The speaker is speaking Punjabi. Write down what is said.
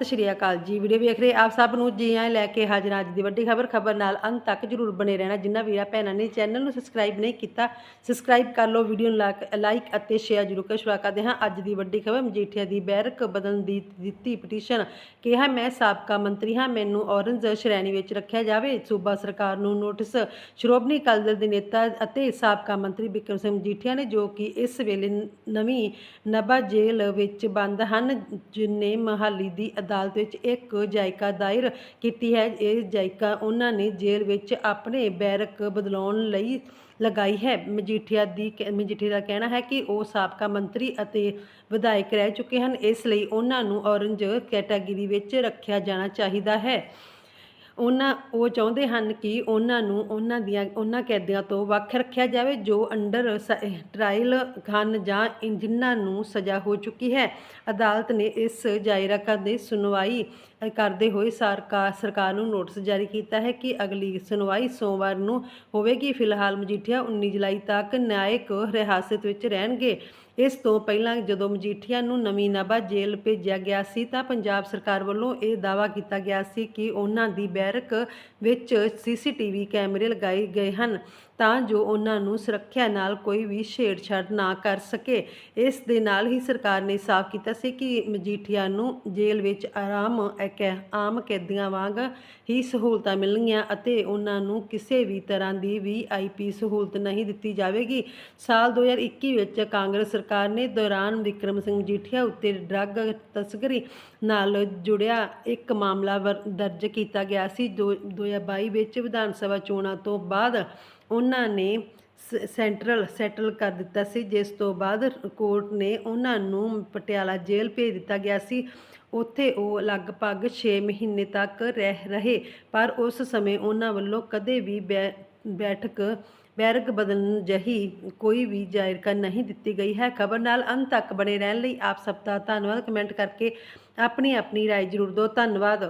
ਸਤਿ ਸ਼੍ਰੀ ਅਕਾਲ ਜੀ। ਵੀਡੀਓ ਵੇਖ ਰਹੇ ਆਪ ਸਭ ਨੂੰ ਜੀ ਆਇਆਂ ਲੈ ਕੇ ਹਾਜ਼ਰ ਅੱਜ ਦੀ ਵੱਡੀ ਖਬਰ। ਖਬਰ ਨਾਲ ਅੰਤ ਤੱਕ ਜਰੂਰ ਬਣੇ ਰਹਿਣਾ। ਜਿੰਨਾ ਵੀਰਾਂ, ਭੈਣਾਂ ਨੇ ਚੈਨਲ ਨੂੰ ਸਬਸਕ੍ਰਾਈਬ ਨਹੀਂ ਕੀਤਾ, ਸਬਸਕ੍ਰਾਈਬ ਕਰ ਲਓ। ਵੀਡੀਓ ਨੂੰ ਲਾਕ- ਲਾਈਕ ਅਤੇ ਸ਼ੇਅਰ ਜਰੂਰ ਕਰ ਸ਼ੁਰੂ ਕਰਦੇ ਹਾਂ ਅੱਜ ਦੀ ਵੱਡੀ ਖਬਰ। ਮਜੀਠੀਆ ਦੀ ਬੈਰਕ ਬਦਲਣ ਦੀ ਦਿੱਤੀ ਪਟੀਸ਼ਨ। ਕਿਹਾ, ਮੈਂ ਸਾਬਕਾ ਮੰਤਰੀ ਹਾਂ। ਮੈਨੂੰ ਔਰੰਜ ਸ਼੍ਰੇਣੀ ਵਿੱਚ ਰੱਖਿਆ ਜਾਵੇ। ਸੂਬਾ ਸਰਕਾਰ ਨੂੰ ਨੋਟਿਸ। ਸ਼੍ਰੋਮਣੀ ਅਕਾਲੀ ਦਲ ਦੇ ਨੇਤਾ ਅਤੇ ਸਾਬਕਾ ਮੰਤਰੀ ਬਿਕਰਮ ਸਿੰਘ ਮਜੀਠੀਆ ਨੇ, ਜੋ ਕਿ ਇਸ ਵੇਲੇ ਨਵੀਂ ਨਬਾ ਜੇਲ੍ਹ ਵਿੱਚ ਬੰਦ ਹਨ, ਜਿਨੇ ਮਹਾਲੀ ਦੀ ਅਦਾਲਤ ਵਿੱਚ ਇੱਕ ਜਾਇਕਾ ਦਾਇਰ ਕੀਤੀ ਹੈ। ਇਹ ਜਾਇਕਾ ਉਹਨਾਂ ਨੇ ਜੇਲ੍ਹ ਵਿੱਚ ਆਪਣੇ ਬੈਰਕ ਬਦਲਾਉਣ ਲਈ ਲਗਾਈ ਹੈ। ਮਜੀਠੀਆ ਦੀ ਕ- ਮਜੀਠੀਆ ਦਾ ਕਹਿਣਾ ਹੈ ਕਿ ਉਹ ਸਾਬਕਾ ਮੰਤਰੀ ਅਤੇ ਵਿਧਾਇਕ ਰਹਿ ਚੁੱਕੇ ਹਨ। ਇਸ ਲਈ ਉਹਨਾਂ ਨੂੰ ਔਰੰਜ ਕੈਟਾਗਰੀ ਵਿੱਚ ਰੱਖਿਆ ਜਾਣਾ ਚਾਹੀਦਾ ਹੈ। ਉਹਨਾਂ, ਉਹ ਚਾਹੁੰਦੇ ਹਨ ਕਿ ਉਹਨਾਂ ਨੂੰ ਉਹਨਾਂ ਦੀਆਂ, ਉਹਨਾਂ ਕੈਦੀਆਂ ਤੋਂ ਵੱਖ ਰੱਖਿਆ ਜਾਵੇ, ਜੋ ਅੰਡਰ ਟ੍ਰਾਇਲ ਹਨ ਜਾਂ ਜਿਨ੍ਹਾਂ ਨੂੰ ਸਜ਼ਾ ਹੋ ਚੁੱਕੀ ਹੈ। ਅਦਾਲਤ ਨੇ ਇਸ ਜਾਇਰਕਾ ਦੀ ਸੁਣਵਾਈ ਕਰਦੇ ਹੋਏ ਸਰਕਾਰ ਸਰਕਾਰ ਨੂੰ ਨੋਟਿਸ ਜਾਰੀ ਕੀਤਾ ਹੈ ਕਿ ਅਗਲੀ ਸੁਣਵਾਈ ਸੋਮਵਾਰ ਨੂੰ ਹੋਵੇਗੀ। ਫਿਲਹਾਲ ਮਜੀਠੀਆ 19 ਜੁਲਾਈ ਤੱਕ ਨਿਆਇਕ ਹਿਰਾਸਤ ਵਿੱਚ ਰਹਿਣਗੇ। ਇਸ ਤੋਂ ਪਹਿਲਾਂ ਜਦੋਂ ਮਜੀਠੀਆ ਨੂੰ ਨਵੀਂ ਨਾਭਾ ਜੇਲ੍ਹ ਭੇਜਿਆ ਗਿਆ ਸੀ ਤਾਂ ਪੰਜਾਬ ਸਰਕਾਰ ਵੱਲੋਂ ਇਹ ਦਾਅਵਾ ਕੀਤਾ ਗਿਆ ਸੀ ਕਿ ਉਹਨਾਂ ਦੀ ਬੈਰਕ ਵਿੱਚ ਸੀਸੀਟੀਵੀ ਕੈਮਰੇ ਲਗਾਏ ਗਏ ਹਨ ਤਾਂ ਜੋ ਉਹਨਾਂ ਨੂੰ ਸੁਰੱਖਿਆ ਨਾਲ ਕੋਈ ਵੀ ਛੇੜਛਾੜ ਨਾ ਕਰ ਸਕੇ। ਇਸ ਦੇ ਨਾਲ ਹੀ ਸਰਕਾਰ ਨੇ ਸਾਫ਼ ਕੀਤਾ ਸੀ ਕਿ ਮਜੀਠੀਆ ਨੂੰ ਜੇਲ੍ਹ ਵਿੱਚ ਆਰਾਮ ਇੱਕ ਆਮ ਕੈਦੀਆਂ ਵਾਂਗ ਹੀ ਸਹੂਲਤਾਂ ਮਿਲਣਗੀਆਂ ਅਤੇ ਉਹਨਾਂ ਨੂੰ ਕਿਸੇ ਵੀ ਤਰ੍ਹਾਂ ਦੀ ਵੀ ਆਈਪੀ ਸਹੂਲਤ ਨਹੀਂ ਦਿੱਤੀ ਜਾਵੇਗੀ। ਸਾਲ 2021 ਵਿੱਚ ਕਾਂਗਰਸ ਸਰਕਾਰ ਨੇ ਦੌਰਾਨ ਵਿਕਰਮ ਸਿੰਘ ਮਜੀਠੀਆ ਉੱਤੇ ਡਰੱਗ ਤਸਕਰੀ ਨਾਲ ਜੁੜਿਆ ਇੱਕ ਮਾਮਲਾ ਵਰ- ਦਰਜ ਕੀਤਾ ਗਿਆ ਸੀ। ਜੋ 2022 ਵਿੱਚ ਵਿਧਾਨ ਸਭਾ ਚੋਣਾਂ ਤੋਂ ਬਾਅਦ ਉਹਨਾਂ ਨੇ ਸੈਂਟਰਲ ਸੈਟਲ ਕਰ ਦਿੱਤਾ ਸੀ। ਜਿਸ ਤੋਂ ਬਾਅਦ ਕੋਰਟ ਨੇ ਉਹਨਾਂ ਨੂੰ ਪਟਿਆਲਾ ਜੇਲ੍ਹ ਭੇਜ ਦਿੱਤਾ ਗਿਆ ਸੀ। ਉੱਥੇ ਉਹ ਲਗਭਗ 6 ਮਹੀਨੇ ਤੱਕ ਰਹਿ ਰਹੇ ਪਰ ਉਸ ਸਮੇਂ ਉਹਨਾਂ ਵੱਲੋਂ ਕਦੇ ਵੀ ਬੈ- ਬੈਠਕ ਬੈਰਕ ਬਦਲਣ ਜਹੀ ਕੋਈ ਵੀ ਜਾਇਰਕਾ ਨਹੀਂ ਦਿੱਤੀ ਗਈ ਹੈ ਖਬਰ ਨਾਲ ਅੰਤ ਤੱਕ ਬਣੇ ਰਹਿਣ ਲਈ ਆਪ ਸਭ ਦਾ ਧੰਨਵਾਦ ਕਮੈਂਟ ਕਰਕੇ ਆਪਣੀ ਆਪਣੀ رائے ਜ਼ਰੂਰ ਦਿਓ ਧੰਨਵਾਦ